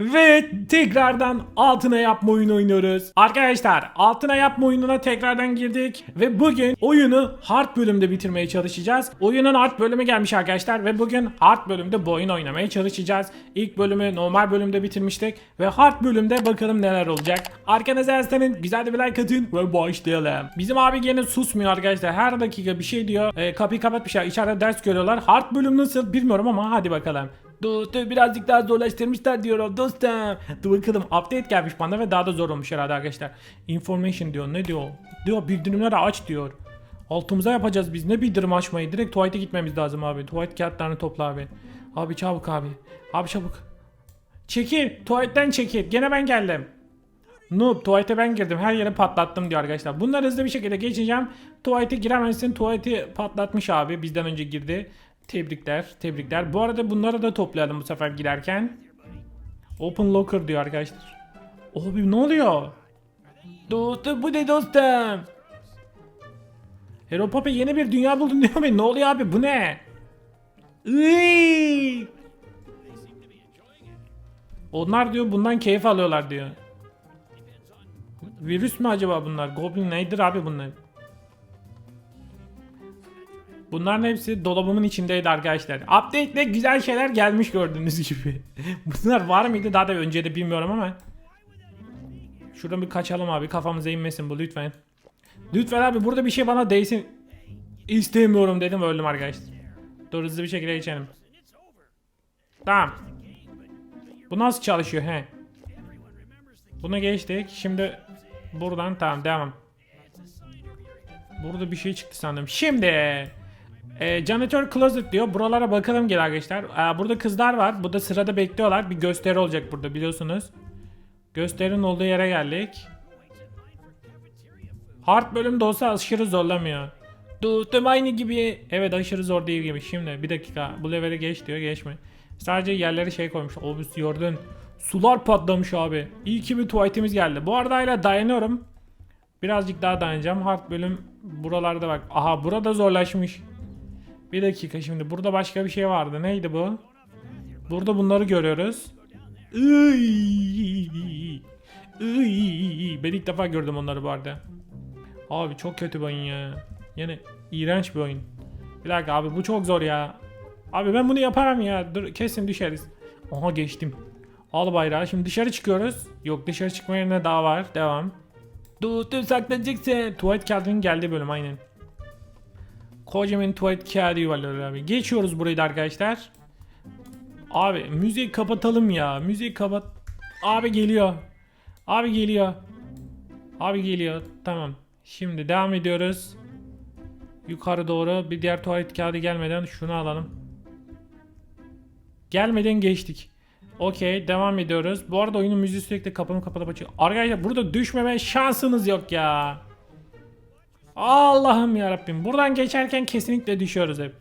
Ve tekrardan altına yapma oyunu oynuyoruz. Arkadaşlar altına yapma oyununa tekrardan girdik. Ve bugün oyunu hard bölümde bitirmeye çalışacağız. Oyunun hard bölümü gelmiş arkadaşlar. Ve bugün hard bölümde bu oyun oynamaya çalışacağız. İlk bölümü normal bölümde bitirmiştik. Ve hard bölümde bakalım neler olacak. Arkanıza yaslanın güzel de bir like atın ve başlayalım. Bizim abi gene susmuyor arkadaşlar. Her dakika bir şey diyor. E, kapıyı kapatmışlar. İçeride ders görüyorlar. Hard bölüm nasıl bilmiyorum ama hadi bakalım. Dostum birazcık daha zorlaştırmışlar diyorum dostum. Dur bakalım update gelmiş bana ve daha da zor olmuş herhalde arkadaşlar. Information diyor ne diyor? Diyor bildirimleri aç diyor. Altımıza yapacağız biz ne bildirim açmayı direkt tuvalete gitmemiz lazım abi. Tuvalet kağıtlarını topla abi. Abi çabuk abi. Abi çabuk. Çekil tuvaletten çekil gene ben geldim. Noob tuvalete ben girdim her yeri patlattım diyor arkadaşlar. Bunları hızlı bir şekilde geçeceğim. Tuvalete giremezsin tuvaleti patlatmış abi bizden önce girdi. Tebrikler tebrikler. Bu arada bunları da toplayalım bu sefer girerken. Open locker diyor arkadaşlar. Abi ne oluyor? Dostum bu ne dostum? Hero Papa yeni bir dünya buldun diyor mu? Ne oluyor abi bu ne? Iiii. Onlar diyor bundan keyif alıyorlar diyor. Virüs mü acaba bunlar? Goblin nedir abi bunlar? Bunların hepsi dolabımın içindeydi arkadaşlar. Update'le güzel şeyler gelmiş gördüğünüz gibi. Bunlar var mıydı daha da önce de bilmiyorum ama. Şuradan bir kaçalım abi kafamıza inmesin bu lütfen. Lütfen abi burada bir şey bana değsin. İstemiyorum dedim öldüm arkadaşlar. Dur hızlı bir şekilde geçelim. Tamam. Bu nasıl çalışıyor he? Bunu geçtik. Şimdi buradan tamam devam. Burada bir şey çıktı sandım. Şimdi e, janitor closet diyor. Buralara bakalım gel arkadaşlar. Aa, burada kızlar var. Burada sırada bekliyorlar. Bir gösteri olacak burada biliyorsunuz. Gösterinin olduğu yere geldik. Hard bölümde olsa aşırı zorlamıyor. Tuttum aynı gibi. Evet aşırı zor değil gibi. Şimdi bir dakika. Bu leveli geç diyor. Geçme. Sadece yerleri şey koymuş. Obüs gördün. Sular patlamış abi. İyi ki bir tuvaletimiz geldi. Bu arada hala dayanıyorum. Birazcık daha dayanacağım. Hard bölüm buralarda bak. Aha burada zorlaşmış. Bir dakika şimdi burada başka bir şey vardı. Neydi bu? Burada bunları görüyoruz. Iy, iy. Ben ilk defa gördüm onları bu arada. Abi çok kötü bir oyun ya. Yani iğrenç bir oyun. Bir dakika abi bu çok zor ya. Abi ben bunu yapamam ya. Dur kesin düşeriz. Aha geçtim. Al bayrağı. Şimdi dışarı çıkıyoruz. Yok dışarı çıkma yerine daha var. Devam. Dur dur saklanacaksın. Tuvalet kağıdının geldiği bölüm aynen. Kocaman tuvalet kağıdı yuvarlıyor abi. Geçiyoruz burayı da arkadaşlar. Abi müziği kapatalım ya. Müziği kapat. Abi geliyor. Abi geliyor. Abi geliyor. Tamam. Şimdi devam ediyoruz. Yukarı doğru bir diğer tuvalet kağıdı gelmeden şunu alalım. Gelmeden geçtik. Okey devam ediyoruz. Bu arada oyunun müziği sürekli kapanıp kapatıp açıyor. Arkadaşlar burada düşmeme şansınız yok ya. Allah'ım ya Rabbim. Buradan geçerken kesinlikle düşüyoruz hep.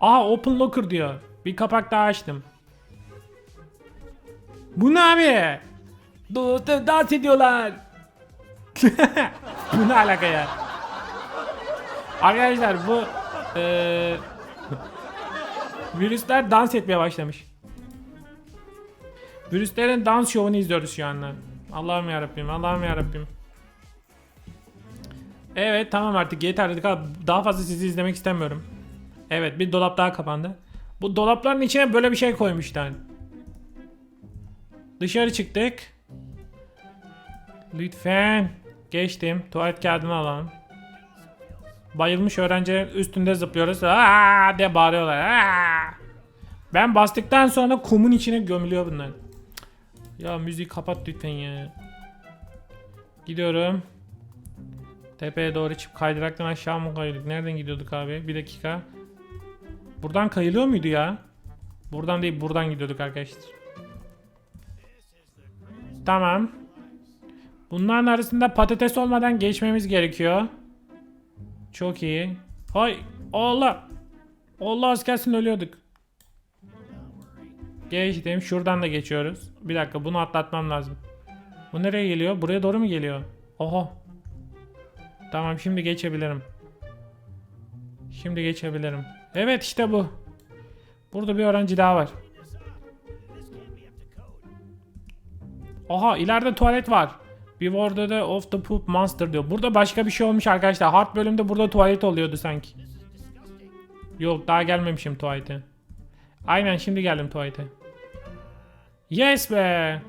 Aa open locker diyor. Bir kapak daha açtım. Bu ne abi? Dans ediyorlar. bu ne alaka ya? Arkadaşlar bu eee virüsler dans etmeye başlamış. Virüslerin dans şovunu izliyoruz şu anda. Allah'ım ya Rabbim, Allah'ım ya Rabbim. Evet tamam artık yeter dedik abi. Daha fazla sizi izlemek istemiyorum. Evet bir dolap daha kapandı. Bu dolapların içine böyle bir şey koymuşlar. Dışarı çıktık. Lütfen. Geçtim. Tuvalet kağıdını alalım. Bayılmış öğrenciler üstünde zıplıyoruz. Aa diye bağırıyorlar. Aa! Ben bastıktan sonra kumun içine gömülüyor bunlar. Ya müziği kapat lütfen ya. Gidiyorum. Tepeye doğru çıkıp kaydıraktan aşağı mı kayıyorduk? Nereden gidiyorduk abi? Bir dakika. Buradan kayılıyor muydu ya? Buradan değil buradan gidiyorduk arkadaşlar. Tamam. Bunların arasında patates olmadan geçmemiz gerekiyor. Çok iyi. Hay Allah. Allah az gelsin ölüyorduk. Geçtim. Şuradan da geçiyoruz. Bir dakika bunu atlatmam lazım. Bu nereye geliyor? Buraya doğru mu geliyor? Oha. Tamam şimdi geçebilirim. Şimdi geçebilirim. Evet işte bu. Burada bir öğrenci daha var. Aha ileride tuvalet var. Beware the of the poop monster diyor. Burada başka bir şey olmuş arkadaşlar. Hard bölümde burada tuvalet oluyordu sanki. Yok daha gelmemişim tuvalete. Aynen şimdi geldim tuvalete. Yes be.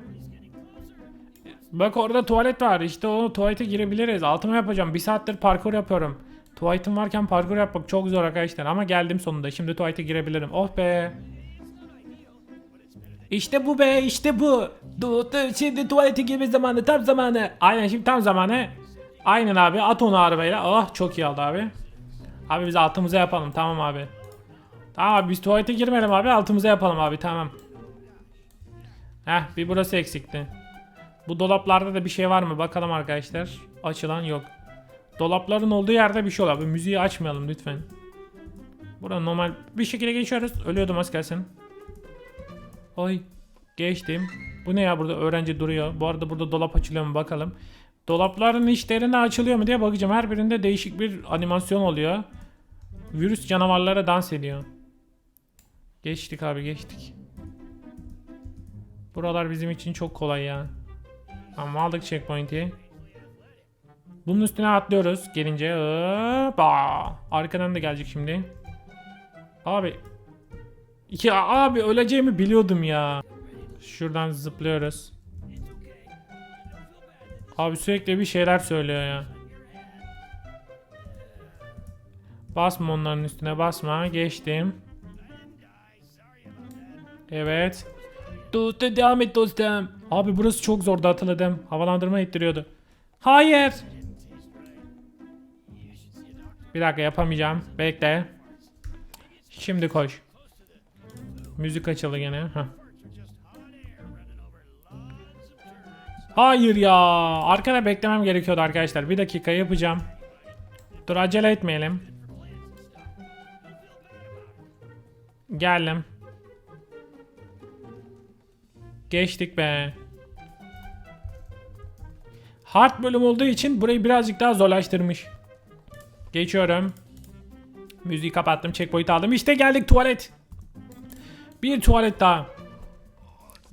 Bak orada tuvalet var. İşte o tuvalete girebiliriz. Altıma yapacağım. Bir saattir parkur yapıyorum. Tuvaletim varken parkur yapmak çok zor arkadaşlar. Ama geldim sonunda. Şimdi tuvalete girebilirim. Oh be. İşte bu be işte bu. Şimdi tuvalete girme zamanı tam zamanı. Aynen şimdi tam zamanı. Aynen abi at onu arabayla. Oh çok iyi oldu abi. Abi biz altımıza yapalım tamam abi. Tamam abi biz tuvalete girmeyelim abi altımıza yapalım abi tamam. Heh bir burası eksikti. Bu dolaplarda da bir şey var mı bakalım arkadaşlar. Açılan yok. Dolapların olduğu yerde bir şey. Abi müziği açmayalım lütfen. Burada normal bir şekilde geçiyoruz. Ölüyordum az kalsın. Oy geçtim. Bu ne ya burada öğrenci duruyor. Bu arada burada dolap açılıyor mu bakalım. Dolapların içlerine açılıyor mu diye bakacağım. Her birinde değişik bir animasyon oluyor. Virüs canavarlara dans ediyor. Geçtik abi geçtik. Buralar bizim için çok kolay ya. Ama aldık checkpoint'i. Bunun üstüne atlıyoruz gelince. Hoppa. Arkadan da gelecek şimdi. Abi. İki abi öleceğimi biliyordum ya. Şuradan zıplıyoruz. Abi sürekli bir şeyler söylüyor ya. Basma onların üstüne basma. Geçtim. Evet. Dostum devam et dostum. Abi burası çok zordu hatırladım. Havalandırma ittiriyordu. Hayır. Bir dakika yapamayacağım. Bekle. Şimdi koş. Müzik açıldı gene. Heh. Hayır ya. Arkada beklemem gerekiyordu arkadaşlar. Bir dakika yapacağım. Dur acele etmeyelim. Geldim. Geçtik be. Hard bölüm olduğu için burayı birazcık daha zorlaştırmış. Geçiyorum. Müziği kapattım. Checkpoint aldım. İşte geldik tuvalet. Bir tuvalet daha.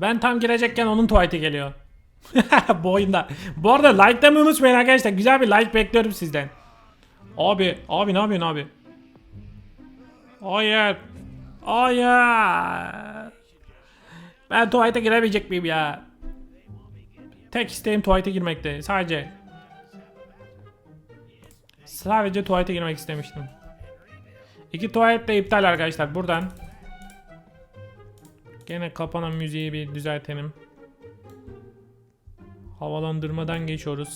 Ben tam girecekken onun tuvaleti geliyor. Bu oyunda. Bu arada like'lamayı unutmayın arkadaşlar. Güzel bir like bekliyorum sizden. Abi, abi ne yapıyorsun abi? Hayır. Hayır. Ben tuvalete giremeyecek miyim ya? Tek isteğim tuvalete girmekti. Sadece. Sadece tuvalete girmek istemiştim. İki tuvalet de iptal arkadaşlar. Buradan. Gene kapanan müziği bir düzeltelim. Havalandırmadan geçiyoruz.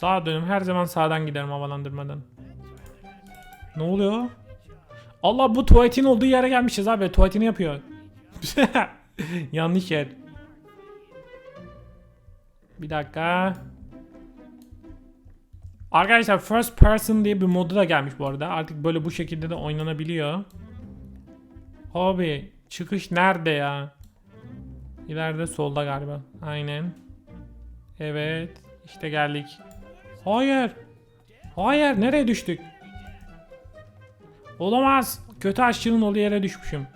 Sağ dönüm. Her zaman sağdan giderim havalandırmadan. Ne oluyor? Allah bu tuvaletin olduğu yere gelmişiz abi. Tuvaletini yapıyor. Yanlış yer. Bir dakika. Arkadaşlar first person diye bir modu da gelmiş bu arada. Artık böyle bu şekilde de oynanabiliyor. Abi çıkış nerede ya? İleride solda galiba. Aynen. Evet. işte geldik. Hayır. Hayır nereye düştük? Olamaz. Kötü aşçının olduğu yere düşmüşüm.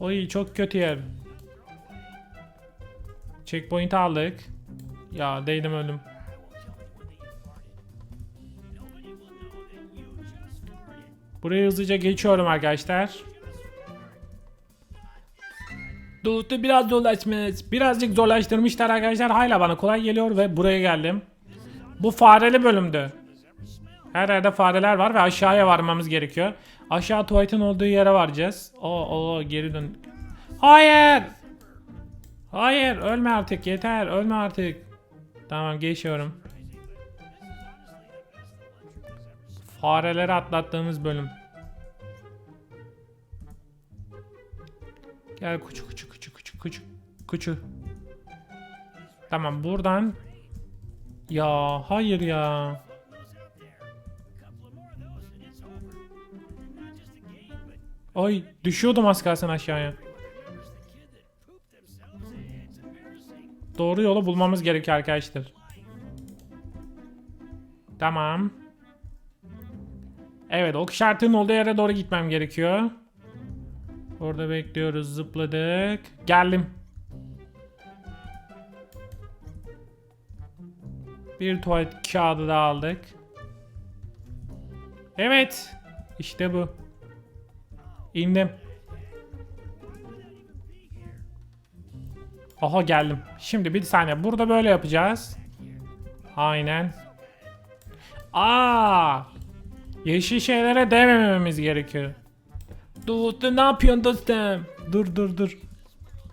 Oy çok kötü yer. Checkpoint aldık. Ya değdim öldüm. Burayı hızlıca geçiyorum arkadaşlar. Doğru biraz zorlaşmış. Birazcık zorlaştırmışlar arkadaşlar. Hala bana kolay geliyor ve buraya geldim. Bu fareli bölümdü. Her yerde fareler var ve aşağıya varmamız gerekiyor. Aşağı tuvaletin olduğu yere varacağız. Oo, oo geri dön. Hayır. Hayır ölme artık yeter ölme artık. Tamam geçiyorum. Fareleri atlattığımız bölüm. Gel kuçu kuçu kuçu kuçu kuçu kuçu. Tamam buradan. Ya hayır ya. Ay düşüyordum az kalsın aşağıya. Doğru yolu bulmamız gerekiyor arkadaşlar. Tamam. Evet ok işaretinin olduğu yere doğru gitmem gerekiyor. Orada bekliyoruz. Zıpladık. Geldim. Bir tuvalet kağıdı da aldık. Evet. İşte bu. İndim. Aha geldim. Şimdi bir saniye. Burada böyle yapacağız. Aynen. Aa! Yeşil şeylere değmememiz gerekiyor. Dur ne yapıyorsun dostum? Dur dur dur.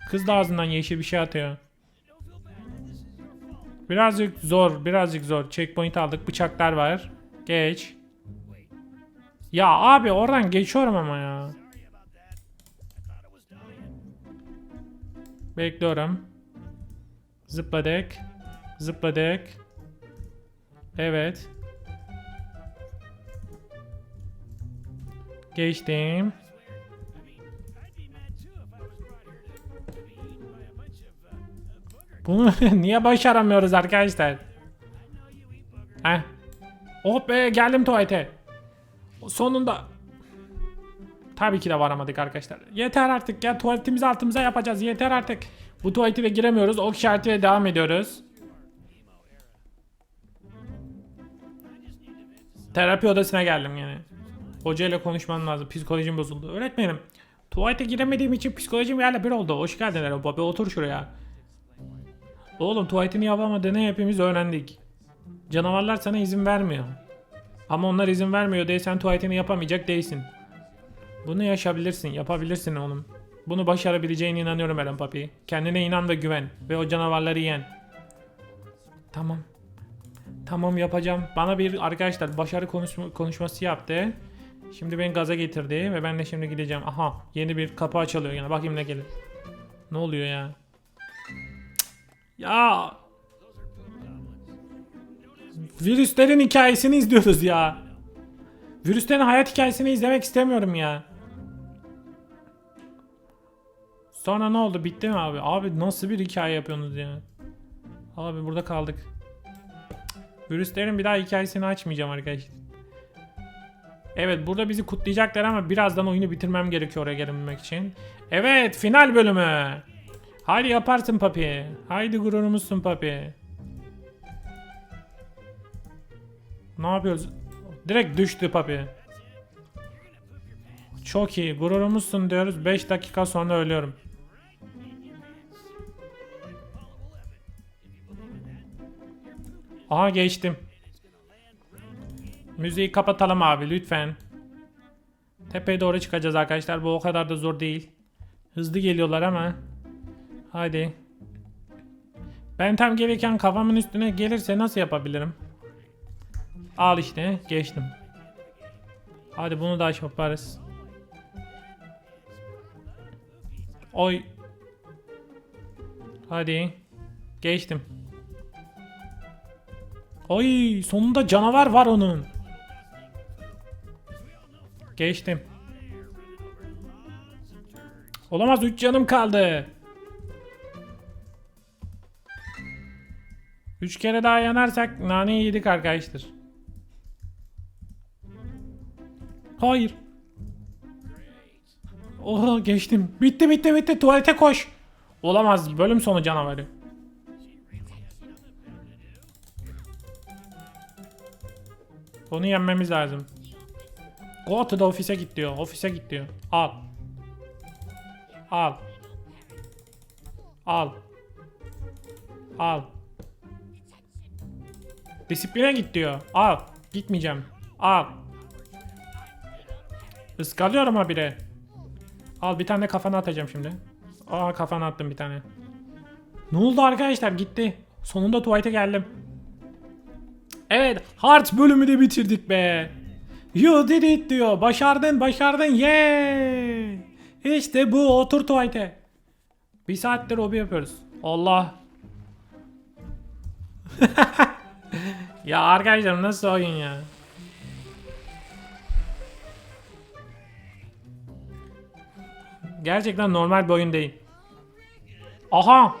Kız da ağzından yeşil bir şey atıyor. Birazcık zor, birazcık zor. Checkpoint aldık, bıçaklar var. Geç. Ya abi oradan geçiyorum ama ya. Bekliyorum. Zıpladık. Zıpladık. Evet. Geçtim. Bunu niye başaramıyoruz arkadaşlar? Heh. Oh be geldim tuvalete. Sonunda. Tabii ki de varamadık arkadaşlar. Yeter artık ya tuvaletimizi altımıza yapacağız. Yeter artık. Bu tuvalete de giremiyoruz. Ok işaretiyle devam ediyoruz. Terapi odasına geldim yani. Hoca ile konuşmam lazım. Psikolojim bozuldu. Öğretmenim. Tuvalete giremediğim için psikolojim yerle bir oldu. Hoş geldin Erol Baba. Otur şuraya. Oğlum tuvaletini yapamadığını hepimiz öğrendik. Canavarlar sana izin vermiyor. Ama onlar izin vermiyor diye sen tuvaletini yapamayacak değilsin. Bunu yaşayabilirsin, yapabilirsin oğlum. Bunu başarabileceğine inanıyorum Eren Papi. Kendine inan ve güven. Ve o canavarları yen. Tamam. Tamam yapacağım. Bana bir arkadaşlar başarı konuşma, konuşması yaptı. Şimdi beni gaza getirdi ve ben de şimdi gideceğim. Aha yeni bir kapı açılıyor yine. Bakayım ne gelir. Ne oluyor ya? Ya. Virüslerin hikayesini izliyoruz ya. Virüslerin hayat hikayesini izlemek istemiyorum ya. Sonra ne oldu? Bitti mi abi? Abi nasıl bir hikaye yapıyorsunuz ya? Abi burada kaldık. Virüslerin bir daha hikayesini açmayacağım arkadaşlar. Evet burada bizi kutlayacaklar ama birazdan oyunu bitirmem gerekiyor oraya gelebilmek için. Evet final bölümü. Haydi yaparsın papi. Haydi gururumuzsun papi. Ne yapıyoruz? Direkt düştü papi. Çok iyi. Gururumuzsun diyoruz. 5 dakika sonra ölüyorum. Aha geçtim. Müziği kapatalım abi lütfen. Tepeye doğru çıkacağız arkadaşlar. Bu o kadar da zor değil. Hızlı geliyorlar ama. Hadi. Ben tam gelirken kafamın üstüne gelirse nasıl yapabilirim? Al işte geçtim. Hadi bunu da yaparız. Oy. Hadi. Geçtim. Oy sonunda canavar var onun. Geçtim. Olamaz 3 canım kaldı. 3 kere daha yanarsak naneyi yedik arkadaşlar. Hayır. Oha geçtim. Bitti bitti bitti tuvalete koş. Olamaz bölüm sonu canavarı. Onu yenmemiz lazım. Go to the ofise git diyor. Ofise git diyor. Al. Al. Al. Al. Disipline git diyor. Al. Gitmeyeceğim. Al. Iskalıyorum habire. Al bir tane kafana atacağım şimdi. Aa kafana attım bir tane. Ne oldu arkadaşlar gitti. Sonunda tuvalete geldim. Evet Heart bölümü de bitirdik be. You did it diyor. Başardın başardın. Yeah. İşte bu otur tuvalete. Bir saattir hobi yapıyoruz. Allah. ya arkadaşlar nasıl oyun ya? Gerçekten normal bir oyun değil. Aha!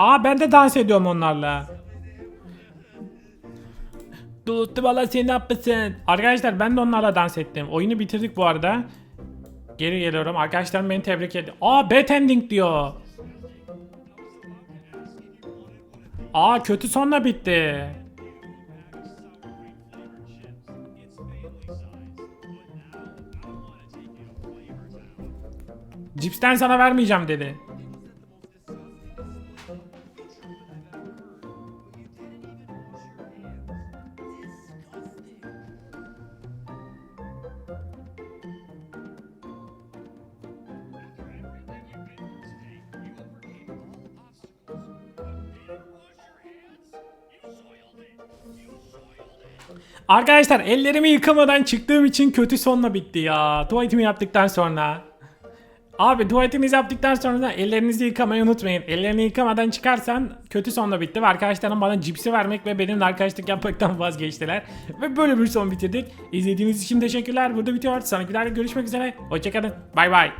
Aa ben de dans ediyorum onlarla. Tuttu valla sen ne yapmışsın? Arkadaşlar ben de onlarla dans ettim. Oyunu bitirdik bu arada. Geri geliyorum. Arkadaşlarım beni tebrik ediyor. Aa bad ending diyor. Aa kötü sonla bitti. Cipsten sana vermeyeceğim dedi. Arkadaşlar ellerimi yıkamadan çıktığım için kötü sonla bitti ya. Tuvaletimi yaptıktan sonra. Abi tuvaletinizi yaptıktan sonra ellerinizi yıkamayı unutmayın. Ellerini yıkamadan çıkarsan kötü sonla bitti ve arkadaşlarım bana cipsi vermek ve benimle arkadaşlık yapmaktan vazgeçtiler. Ve böyle bir son bitirdik. İzlediğiniz için teşekkürler. Burada bitiyor. Sonraki videoda görüşmek üzere. Hoşçakalın. Bay bay.